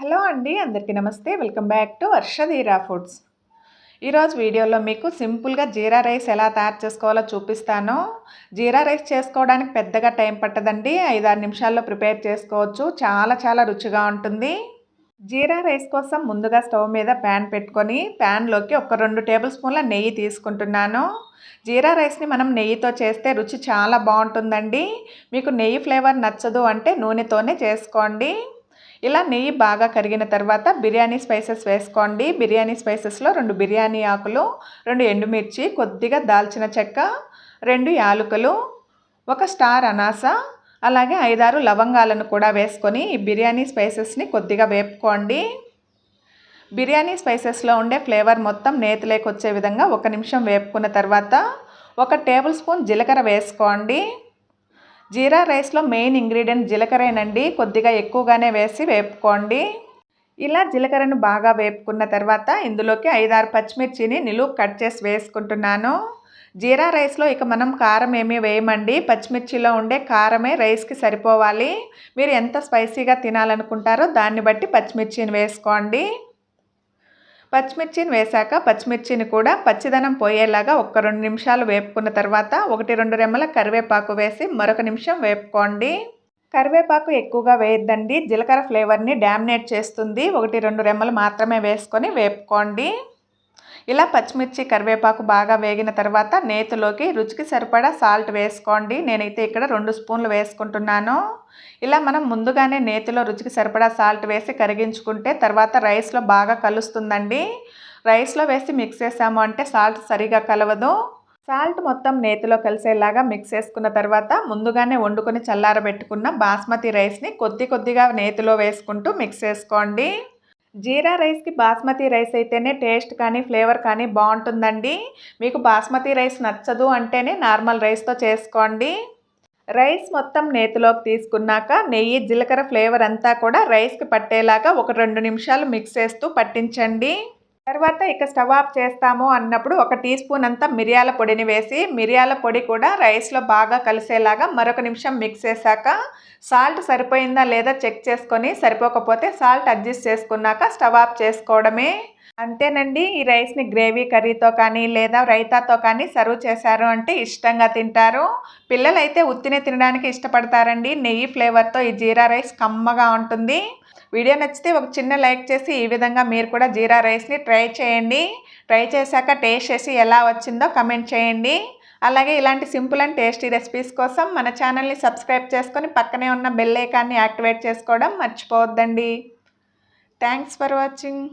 Hello అండి అందరికీ నమస్తే. Welcome back to Varshadheera foods ఈరోజు వీడియోలో మీకు సింపుల్గా జీరా రైస్ ఎలా తయారు చేసుకోవాలో చూపిస్తాను. జీరా రైస్ చేసుకోవడానికి పెద్దగా టైం పట్టదండి. ఐదారు నిమిషాల్లో ప్రిపేర్ చేసుకోవచ్చు. చాలా చాలా రుచిగా ఉంటుంది. జీరా రైస్ కోసం ముందుగా స్టవ్ మీద ప్యాన్ పెట్టుకొని ప్యాన్లోకి ఒక రెండు టేబుల్ స్పూన్ల నెయ్యి తీసుకుంటున్నాను. జీరా రైస్ని మనం నెయ్యితో చేస్తే రుచి చాలా బాగుంటుందండి. మీకు నెయ్యి ఫ్లేవర్ నచ్చదు అంటే నూనెతోనే చేసుకోండి. ఇలా నెయ్యి బాగా కరిగిన తర్వాత బిర్యానీ స్పైసెస్ వేసుకోండి. బిర్యానీ స్పైసెస్లో రెండు బిర్యానీ ఆకులు రెండు ఎండుమిర్చి కొద్దిగా దాల్చిన చెక్క రెండు యాలుకలు ఒక స్టార్ అనాస అలాగే ఐదారు లవంగాలను కూడా వేసుకొని ఈ బిర్యానీ స్పైసెస్ని కొద్దిగా వేపుకోండి. బిర్యానీ స్పైసెస్లో ఉండే ఫ్లేవర్ మొత్తం నేతిలోకి వచ్చే విధంగా ఒక నిమిషం వేపుకున్న తర్వాత ఒక టేబుల్ స్పూన్ జీలకర్ర వేసుకోండి. జీరా రైస్లో మెయిన్ ఇంగ్రీడియంట్ జీలకర్రేనండి. కొద్దిగా ఎక్కువగానే వేసి వేపుకోండి. ఇలా జీలకర్రను బాగా వేపుకున్న తర్వాత ఇందులోకి ఐదారు పచ్చిమిర్చిని నిలువు కట్ చేసి వేసుకుంటున్నాను. జీరా రైస్లో ఇక మనం కారం ఏమీ వేయమండి. పచ్చిమిర్చిలో ఉండే కారమే రైస్కి సరిపోవాలి. మీరు ఎంత స్పైసీగా తినాలనుకుంటారో దాన్ని బట్టి పచ్చిమిర్చిని వేసుకోండి. పచ్చిమిర్చిని వేశాక పచ్చిమిర్చిని కూడా పచ్చిదనం పోయేలాగా ఒక రెండు నిమిషాలు వేపుకున్న తర్వాత ఒకటి రెండు రెమ్మల కరివేపాకు వేసి మరొక నిమిషం వేపుకోండి. కరివేపాకు ఎక్కువగా వేయద్దండి. జీలకర్ర ఫ్లేవర్ని డామినేట్ చేస్తుంది. ఒకటి రెండు రెమ్మలు మాత్రమే వేసుకొని వేపుకోండి. ఇలా పచ్చిమిర్చి కరివేపాకు బాగా వేగిన తర్వాత నేతిలోకి రుచికి సరిపడా సాల్ట్ వేసుకోండి. నేనైతే ఇక్కడ రెండు స్పూన్లు వేసుకుంటున్నాను. ఇలా మనం ముందుగానే నేతిలో రుచికి సరిపడా సాల్ట్ వేసి కరిగించుకుంటే తర్వాత రైస్లో బాగా కలుస్తుందండి. రైస్లో వేసి మిక్స్ చేసాము అంటే సాల్ట్ సరిగా కలవదు. సాల్ట్ మొత్తం నేతిలో కలిసేలాగా మిక్స్ చేసుకున్న తర్వాత ముందుగానే వండుకొని చల్లారబెట్టుకున్న బాస్మతి రైస్ని కొద్ది కొద్దిగా నేతిలో వేసుకుంటూ మిక్స్ చేసుకోండి. జీరా రైస్కి బాస్మతి రైస్ అయితేనే టేస్ట్ కానీ ఫ్లేవర్ కానీ బాగుంటుందండి. మీకు బాస్మతి రైస్ నచ్చదు అంటేనే నార్మల్ రైస్తో చేసుకోండి. రైస్ మొత్తం నేతిలోకి తీసుకున్నాక నెయ్యి జీలకర్ర ఫ్లేవర్ అంతా కూడా రైస్కి పట్టేలాగా ఒక రెండు నిమిషాలు మిక్స్ చేస్తూ పట్టించండి. తర్వాత ఇక స్టవ్ ఆఫ్ చేస్తాము అన్నప్పుడు ఒక టీ స్పూన్ అంతా మిరియాల పొడిని వేసి మిరియాల పొడి కూడా రైస్లో బాగా కలిసేలాగా మరొక నిమిషం మిక్స్ చేశాక సాల్ట్ సరిపోయిందా లేదా చెక్ చేసుకొని సరిపోకపోతే సాల్ట్ అడ్జస్ట్ చేసుకున్నాక స్టవ్ ఆఫ్ చేసుకోవడమే. అంతేనండి ఈ రైస్ని గ్రేవీ కర్రీతో కానీ లేదా రైతాతో కానీ సర్వ్ చేశారు అంటే ఇష్టంగా తింటారు. పిల్లలైతే ఉత్తినే తినడానికి ఇష్టపడతారండి. నెయ్యి ఫ్లేవర్తో ఈ జీరా రైస్ కమ్మగా ఉంటుంది. వీడియో నచ్చితే ఒక చిన్న లైక్ చేసి ఈ విధంగా మీరు కూడా జీరా రైస్ని ట్రై చేయండి. ట్రై చేశాక టేస్ట్ చేసి ఎలా వచ్చిందో కమెంట్ చేయండి. అలాగే ఇలాంటి సింపుల్ అండ్ టేస్టీ రెసిపీస్ కోసం మన ఛానల్ని సబ్స్క్రైబ్ చేసుకొని పక్కనే ఉన్న బెల్ ఐకాన్ని యాక్టివేట్ చేసుకోవడం మర్చిపోవద్దండి. Thanks for watching.